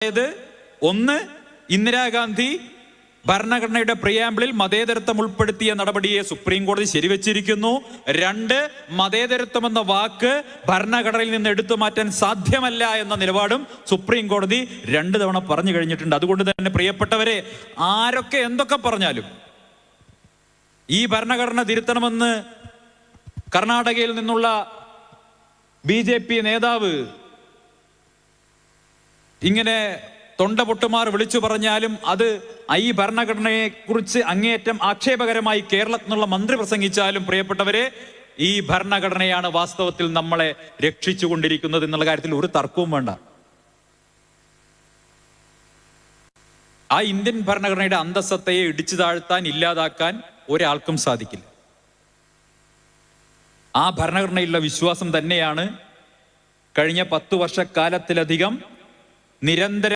അതായത് ഒന്ന് ഇന്ദിരാഗാന്ധി ഭരണഘടനയുടെ പ്രിയാമ്പിളിൽ മതേതരത്വം ഉൾപ്പെടുത്തിയ നടപടിയെ സുപ്രീം കോടതി ശരിവച്ചിരിക്കുന്നു. രണ്ട് മതേതരത്വം എന്ന വാക്ക് ഭരണഘടനയിൽ നിന്ന് എടുത്തു മാറ്റാൻ സാധ്യമല്ല എന്ന നിലപാടും സുപ്രീം കോടതി രണ്ട് തവണ പറഞ്ഞു കഴിഞ്ഞിട്ടുണ്ട്. അതുകൊണ്ട് തന്നെ പ്രിയപ്പെട്ടവരെ ആരൊക്കെ എന്തൊക്കെ പറഞ്ഞാലും ഈ ഭരണഘടന തിരുത്തണമെന്ന് കർണാടകയിൽ നിന്നുള്ള ബി നേതാവ് ഇങ്ങനെ തൊണ്ടപൊട്ടുമാർ വിളിച്ചു പറഞ്ഞാലും അത് ഈ ഭരണഘടനയെ കുറിച്ച് അങ്ങേയറ്റം ആക്ഷേപകരമായി കേരളത്തിനുള്ള മന്ത്രി പ്രസംഗിച്ചാലും പ്രിയപ്പെട്ടവരെ ഈ ഭരണഘടനയാണ് വാസ്തവത്തിൽ നമ്മളെ രക്ഷിച്ചുകൊണ്ടിരിക്കുന്നത് എന്നുള്ള കാര്യത്തിൽ ഒരു തർക്കവും വേണ്ട. ആ ഇന്ത്യൻ ഭരണഘടനയുടെ അന്തസ്സത്തയെ ഇടിച്ചു താഴ്ത്താൻ ഇല്ലാതാക്കാൻ ഒരാൾക്കും സാധിക്കില്ല. ആ ഭരണഘടനയിലുള്ള വിശ്വാസം തന്നെയാണ് കഴിഞ്ഞ പത്തു വർഷക്കാലത്തിലധികം നിരന്തര